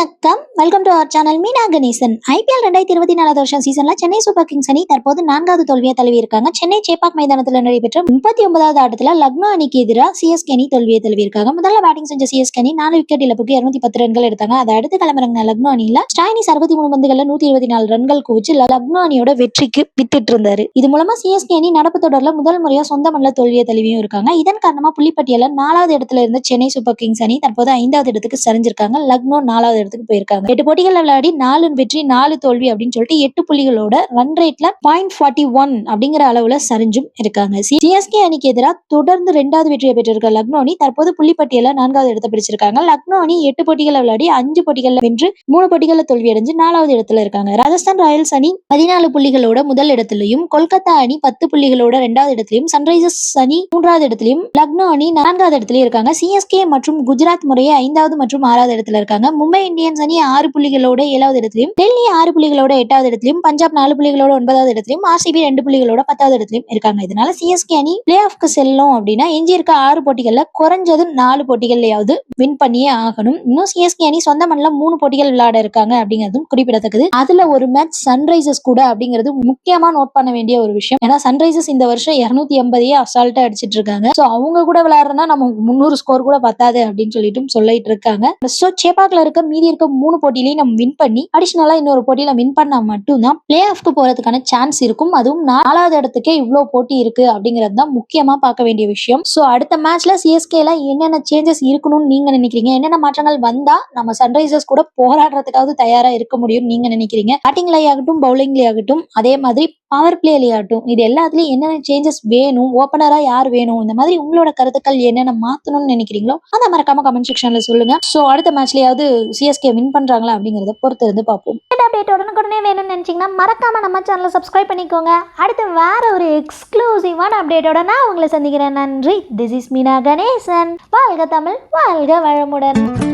வணக்கம் welcome to our channel Meena Ganesan IPL ரெண்டாயிரத்தி இருபத்தி நாலாவது வருஷம் சீசன்ல சென்னை சூப்பர் கிங்ஸ் அணி தற்போது நான்காவது தோல்வியை தழுவி இருக்காங்க. சென்னை சேப்பாக் மைதானத்தில் நடைபெற்ற முப்பத்தி ஒன்பதாவது ஆட்டத்தில் லக்னோ அணிக்கு எதிராக சிஎஸ்கே அணி தோல்வியை தழுவி இருக்காங்க. முதல்ல பேட்டிங் செஞ்ச சிஎஸ்கே அணி நாலு விக்கெட் இழப்புக்கு இருநூத்தி பத்து ரன்கள் எடுத்தாங்க. அதை அடுத்து கிளம்புறாங்க லக்னோ அணியில ஸ்டாயினிஸ் அறுபத்தி மூணு பந்துகள்ல நூத்தி இருபத்தி நாலு ரன்கள் குவிச்சு லக்னோ அணியோட வெற்றிக்கு வித்துட்டு இருந்தாரு இது மூலமா சிஎஸ்கே அணி நடப்பு தொடர்ல முதல் முறையா சொந்த மண்ணில் தோல்வியை தழுவியும் இருக்காங்க. இதன் காரணமா புள்ளிப்பட்டியல நாலாவது இடத்துல இருந்த சென்னை சூப்பர் கிங்ஸ் அணி தற்போது ஐந்தாவது இடத்துக்கு சரிஞ்சிருக்காங்க. லக்னோ நாலாவது இடத்துக்கு போயிருக்காங்க. எட்டு போட்டிகள் விளையாடி நாலு வெற்றி நாலு தோல்வி அப்படின்னு சொல்லிட்டு எட்டு புள்ளிகளோட ரன் ரேட்ல பாயிண்ட் ஃபார்ட்டி ஒன் அப்படிங்கிற அளவுல சரிஞ்சும் இருக்காங்க. சிஎஸ்கே அணிக்கு எதிராக தொடர்ந்து ரெண்டாவது வெற்றியை பெற்றிருக்க லக்னோ அணி தற்போது புள்ளிப்பட்டியல நான்காவது இடத்தை பிடிச்சிருக்காங்க லக்னோ அணி எட்டு போட்டிகள் விளையாடி அஞ்சு போட்டிகளில் வென்று மூணு போட்டிகள் தோல்வி அடைஞ்சு நாலாவது இடத்துல இருக்காங்க. ராஜஸ்தான் ராயல்ஸ் அணி பதினாலு புள்ளிகளோட முதல் இடத்திலையும் கொல்கத்தா அணி பத்து புள்ளிகளோட இரண்டாவது இடத்திலையும் சன்ரைசர்ஸ் அணி மூன்றாவது இடத்திலையும் லக்னோ அணி நான்காவது இடத்திலையும் இருக்காங்க. சிஎஸ்கே மற்றும் குஜராத் முறையே ஐந்தாவது மற்றும் ஆறாவது இடத்துல இருக்காங்க. மும்பை இந்தியன்ஸ் அணி ஆறு ஆறு புள்ளிகளோட ஏழாவது இடத்திலையும் டெல்லி ஆறு புள்ளிகளோட எட்டாவது இடத்திலையும் பஞ்சாப் நாலு புள்ளிகளோட ஒன்பதாவது இடத்திலையும் ஆர்சிபி ரெண்டு புள்ளிகளோட பத்தாவது இடத்திலையும் இருக்காங்க. இதனால சிஎஸ்கே அணி பிளே ஆஃப்க்கு செல்லும் அப்படின்னா எஞ்சி இருக்க ஆறு போட்டிகள்ல குறைஞ்சது நாலு போட்டிகள்லயாவது வின் பண்ணியே ஆகணும். இன்னும் சிஎஸ்கே அணி சொந்த மண்ணில் மூணு போட்டிகள் விளையாட இருக்காங்க அப்படிங்கிறதும் குறிப்பிடத்தக்கது. அதுல ஒரு மேட்ச் சன்ரைசர்ஸ் கூட அப்படிங்கிறது முக்கியமா நோட் பண்ண வேண்டிய ஒரு விஷயம். ஏன்னா சன்ரைசர்ஸ் இந்த வருஷம் இருநூத்தி எண்பதையே அசால்ட்டா அடிச்சிட்டு இருக்காங்க. சோ அவங்க கூட விளையாடுறதுனா நம்ம முந்நூறு ஸ்கோர் கூட பத்தாது அப்படின்னு சொல்லிட்டு சொல்லிட்டு இருக்காங்க. சோ சேப்பாக்ல இருக்க மீதி இருக்க மூணு போட்டியிலையும் நம்ம வின் பண்ணி அடிஷனலா இன்னொரு போட்டியில வின் பண்ணா மட்டும்தான் பிளே ஆஃப்க்கு போறதுக்கான சான்ஸ் இருக்கும். அதுவும் நாலாவது இடத்துக்கே இவ்வளவு போட்டி இருக்கு அப்படிங்கிறது தான் முக்கியமா பார்க்க வேண்டிய விஷயம். சோ அடுத்த மேட்ச்ல சிஎஸ்கேல என்னென்ன சேஞ்சஸ் இருக்கணும்னு நீங்க நினைக்கிறீங்க? என்னென்ன மாற்றங்கள் வந்தா நம்ம சன்ரைசர்ஸ் கூட போராடுறதுக்காவது தயாரா இருக்க முடியும் நீங்க நினைக்கிறீங்க? பேட்டிங்ல ஆகட்டும் பவுலிங்ல ஆகட்டும் அதே மாதிரி பவர் பிளேல ஆகட்டும் இது எல்லாத்துலயும் என்னென்ன சேஞ்சஸ் வேணும் ஓப்பனரா யார் வேணும் இந்த மாதிரி உங்களோட கருத்துக்கள் என்னென்ன மாத்தணும்னு நினைக்கிறீங்களோ அதை மறக்காம கமெண்ட் செக்ஷன்ல சொல்லுங்க. சோ அடுத்த மேட்ச்லயாவது சிஎஸ்கே வின் பண்றாங்களா அப்படிங்கறத பொறுத்து இருந்து பார்ப்போம் அப்டேட் உடனுக்குடனே வேணும்னு நினைச்சீங்கன்னா மறக்காமல் நம்ம சேனலை சப்ஸ்கிரைப் பண்ணிக்கோங்க. அடுத்து வேற ஒரு எக்ஸ்க்ளூசிவான அப்டேட்டோட நான் உங்களை சந்திக்கிறேன். நன்றி. This is Meena Ganesan. வாழ்க தமிழ் வாழ்க வளமுடன்.